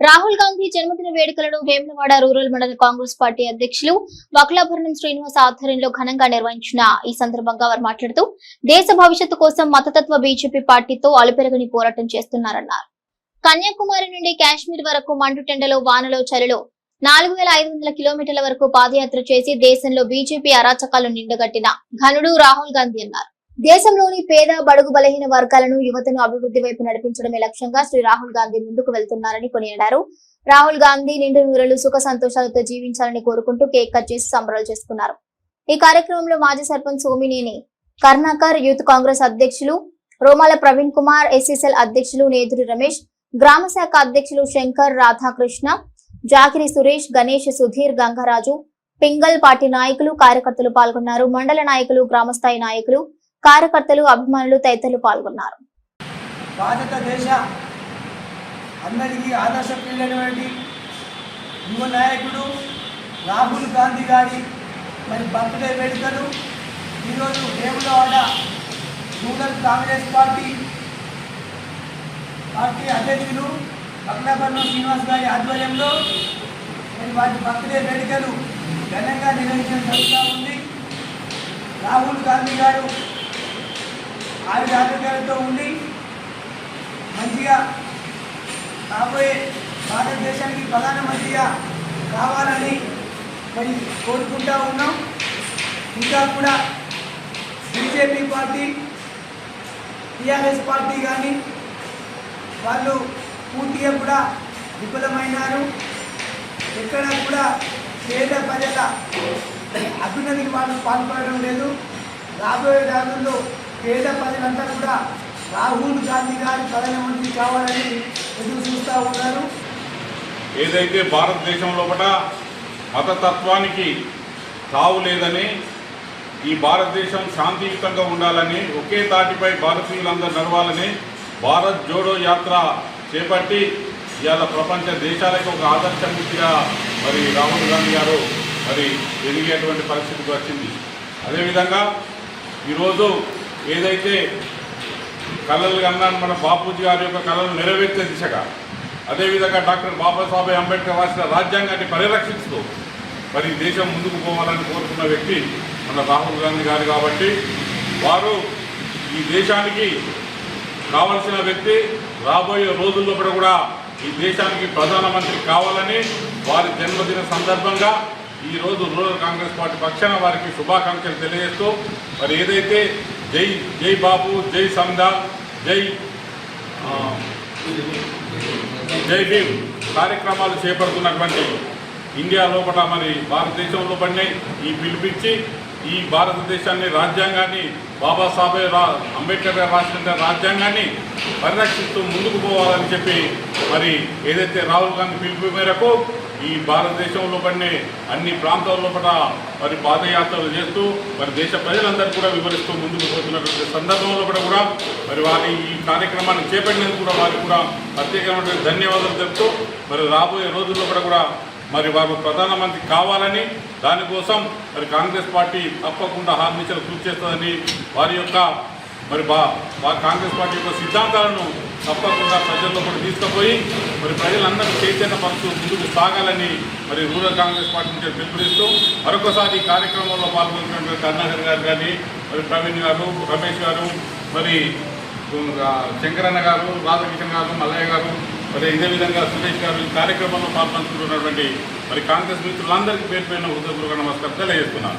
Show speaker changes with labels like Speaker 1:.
Speaker 1: రాహుల్ గాంధీ జన్మదిన వేడుకలను వేములవాడ రూరల్ మండల కాంగ్రెస్ పార్టీ అధ్యక్షులు వకలాభరణం శ్రీనివాస్ ఆధ్వర్యంలో ఘనంగా నిర్వహించిన ఈ సందర్భంగా వారు మాట్లాడుతూ దేశ భవిష్యత్తు కోసం మతతత్వ బీజేపీ పార్టీతో అలుపెరగని పోరాటం చేస్తున్నారన్నారు. కన్యాకుమారి నుండి కాశ్మీర్ వరకు మండుటెండలో వానలో చలిలో నాలుగు వేల ఐదు వందల కిలోమీటర్ల వరకు పాదయాత్ర చేసి దేశంలో బీజేపీ అరాచకాలు నిండగట్టిన ఘనుడు రాహుల్ గాంధీ అన్నారు. దేశంలోని పేద బడుగు బలహీన వర్గాలను యువతను అభివృద్ధి వైపు నడిపించడమే లక్ష్యంగా శ్రీ రాహుల్ గాంధీ ముందుకు వెళ్తున్నారని కొనియాడారు. రాహుల్ గాంధీ నిండు నూరలు సుఖ సంతోషాలతో జీవించాలని కోరుకుంటూ కేక్ కట్ చేసి సంబరాలు చేసుకున్నారు. ఈ కార్యక్రమంలో మాజీ సర్పంచ్ సోమినేని కర్ణాకర్ యూత్ కాంగ్రెస్ అధ్యక్షులు రోమాల ప్రవీణ్ కుమార్ ఎస్ఎస్ఎల్ అధ్యక్షులు నేతుడి రమేష్ గ్రామ శాఖ అధ్యక్షులు శంకర్ రాధాకృష్ణ జాకిరి సురేష్ గణేష్ సుధీర్ గంగరాజు పింగల్ పార్టీ నాయకులు కార్యకర్తలు పాల్గొన్నారు. మండల నాయకులు గ్రామస్థాయి నాయకులు కార్యకర్తలు అభిమానులు తదితరులు పాల్గొన్నారు.
Speaker 2: భారతదేశ అందరికీ ఆదర్శప్రియులైనటువంటి యువ నాయకుడు రాహుల్ గాంధీ గారి మరి బర్త్డే వేడుకలు. ఈరోజు Vemulawada rural Congress party party అధ్యక్షులు అక్లాభరణం శ్రీనివాస్ గారి ఆధ్వర్యంలో మరి వారి బర్త్డే వేడుకలు ఘనంగా నిర్వహించడం జరుగుతూ ఉంది. రాహుల్ గాంధీ గారు ఆయుధ ఆరోగ్యాలతో ఉండి మంచిగా రాబోయే భారతదేశానికి ప్రధానమంత్రిగా కావాలని మరి కోరుకుంటా ఉన్నాం. ఇంకా కూడా బీజేపీ పార్టీ టీఆర్ఎస్ పార్టీ కానీ వాళ్ళు పూర్తిగా కూడా విఫలమైనారు. ఎక్కడ కూడా పేద ప్రజల అభ్యున్నతికి వాళ్ళు పాల్పడడం లేదు. రాబోయే రోజుల్లో పేద ప్రజలంతా కూడా రాహుల్ గాంధీ గారు ప్రధానమంత్రి కావాలని ఎదురు చూస్తూ ఉన్నారు.
Speaker 3: ఏదైతే భారతదేశం లోపల మతతత్వానికి తావు లేదని ఈ భారతదేశం శాంతియుతంగా ఉండాలని ఒకే తాటిపై భారతీయులందరూ నడవాలని భారత్ జోడో యాత్ర చేపట్టి ఇవాళ ప్రపంచ దేశాలకు ఒక ఆదర్శమూర్తిగా మరి రాహుల్ గాంధీ గారు మరి ఎదిగేటువంటి పరిస్థితికి వచ్చింది. అదేవిధంగా ఈరోజు ఏదైతే కళలు కన్నాను మన బాపూజీ గారి యొక్క కళలు నెరవేర్చే దిశగా అదేవిధంగా డాక్టర్ బాబాసాహెబ్ అంబేద్కర్ రాసిన రాజ్యాంగాన్ని పరిరక్షిస్తూ మరి దేశం ముందుకు పోవాలని కోరుకున్న వ్యక్తి మన రాహుల్ గాంధీ గారు కాబట్టి వారు ఈ దేశానికి కావలసిన వ్యక్తి రాబోయే రోజుల్లో కూడా కూడా ఈ దేశానికి ప్రధానమంత్రి కావాలని వారి జన్మదిన సందర్భంగా ఈరోజు రూరల్ కాంగ్రెస్ పార్టీ పక్షాన వారికి శుభాకాంక్షలు తెలియజేస్తూ మరి ఏదైతే జై జై బాబు జై సందా జై జై భీమ్. కార్యక్రమాలు చేపడుతున్నటువంటి ఇండియా లోపల మరి భారతదేశం లోపలనే ఈ పిలిపించి ఈ భారతదేశాన్ని రాజ్యాంగాన్ని బాబాసాహెబ్ రా అంబేద్కర్ గారు రాసిన రాజ్యాంగాన్ని పరిరక్షిస్తూ ముందుకు పోవాలని చెప్పి మరి ఏదైతే రాహుల్ గాంధీ పిలుపు మేరకు ఈ భారతదేశంలో లోపలనే అన్ని ప్రాంతాల్లో లోపల మరి పాదయాత్రలు చేస్తూ మరి దేశ ప్రజలందరూ కూడా వివరిస్తూ ముందుకు పోతున్నటువంటి సందర్భంలో కూడా మరి వారి ఈ కార్యక్రమాన్ని చేపట్టినందుకు కూడా వారికి కూడా ప్రత్యేకమైన ధన్యవాదాలు తెలుపుతూ మరి రాబోయే రోజుల్లో కూడా మరి వారు ప్రధానమంత్రి కావాలని దానికోసం మరి కాంగ్రెస్ పార్టీ తప్పకుండా హార్నిచలు కృషి చేస్తుందని వారి యొక్క మరి బా బా కాంగ్రెస్ పార్టీ యొక్క సిద్ధాంతాలను తప్పకుండా ప్రజల్లో కూడా తీసుకుపోయి మరి ప్రజలందరూ చైతన్యపరుస్తూ ముందుకు సాగాలని మరి రూరల్ కాంగ్రెస్ పార్టీ నుంచి పిలుపునిస్తూ మరొకసారి ఈ కార్యక్రమంలో పాల్గొన్నటువంటి కరుణాకర్ గారు కానీ మరి ప్రవీణ్ గారు రమేష్ గారు మరి శంకరన్న గారు రాధాకిషన్ గారు మల్లయ్య గారు మరి ఇదే విధంగా సురేష్ గారు ఈ కార్యక్రమంలో పాల్పంచుకున్నటువంటి మరి కాంగ్రెస్ మిత్రులందరికీ పేరు పైన హృదయపూర్వక నమస్కారం తెలియజేస్తున్నాను.